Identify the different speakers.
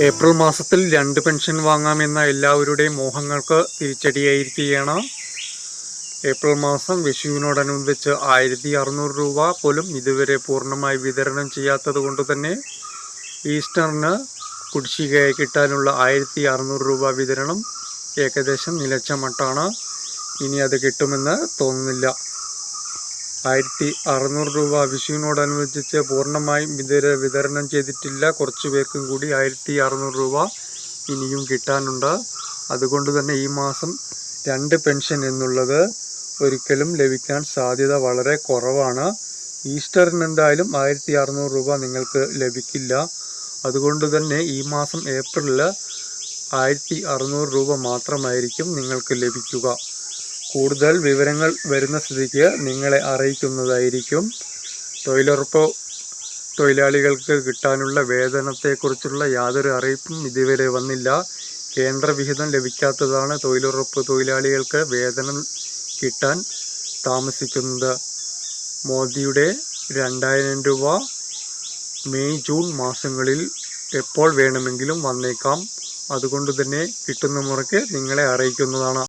Speaker 1: April മാസത്തിൽ രണ്ട് pension വാങ്ങാമെന്ന എല്ലാവരുടെയും മോഹങ്ങൾക്ക് തിരിച്ചടിയായിരിക്കുകയാണ്. ഏപ്രിൽ മാസം വിഷുവിനോടനുബന്ധിച്ച് ആയിരത്തി അറുന്നൂറ് രൂപ പോലും ഇതുവരെ പൂർണമായി വിതരണം ചെയ്യാത്തത് കൊണ്ട് തന്നെ ഈസ്റ്ററിന് കുടിശ്ശികയായി കിട്ടാനുള്ള ആയിരത്തി അറുന്നൂറ് രൂപ വിതരണം ഏകദേശം നിലച്ച മട്ടാണ് ഇനി അത് കിട്ടുമെന്ന് തോന്നുന്നില്ല. ആയിരത്തി അറുന്നൂറ് രൂപ വിഷുവിനോടനുബന്ധിച്ച് പൂർണമായും വിതര വിതരണം ചെയ്തിട്ടില്ല. കുറച്ച് പേർക്കും കൂടി ആയിരത്തി അറുന്നൂറ് രൂപ ഇനിയും കിട്ടാനുണ്ട്. അതുകൊണ്ട് തന്നെ ഈ മാസം രണ്ട് പെൻഷൻ എന്നുള്ളത് ഒരിക്കലും ലഭിക്കാൻ സാധ്യത വളരെ കുറവാണ്. ഈസ്റ്ററിന് എന്തായാലും ആയിരത്തി അറുന്നൂറ് രൂപ നിങ്ങൾക്ക് ലഭിക്കില്ല. അതുകൊണ്ട് തന്നെ ഈ മാസം ഏപ്രിലിൽ ആയിരത്തി അറുന്നൂറ് രൂപ മാത്രമായിരിക്കും നിങ്ങൾക്ക് ലഭിക്കുക. കൂടുതൽ വിവരങ്ങൾ വരുന്ന സ്ഥിതിക്ക് നിങ്ങളെ അറിയിക്കുന്നതായിരിക്കും. തൊഴിലുറപ്പ് തൊഴിലാളികൾക്ക് കിട്ടാനുള്ള വേതനത്തെക്കുറിച്ചുള്ള യാതൊരു അറിയിപ്പും ഇതുവരെ വന്നില്ല. കേന്ദ്ര വിഹിതം ലഭിക്കാത്തതാണ് തൊഴിലുറപ്പ് തൊഴിലാളികൾക്ക് വേതനം കിട്ടാൻ താമസിക്കുന്നത്. മോദിയുടെ രണ്ടായിരം രൂപ മെയ് ജൂൺ മാസങ്ങളിൽ എപ്പോൾ വേണമെങ്കിലും വന്നേക്കാം. അതുകൊണ്ട് തന്നെ കിട്ടുന്ന മുറയ്ക്ക് നിങ്ങളെ അറിയിക്കുന്നതാണ്.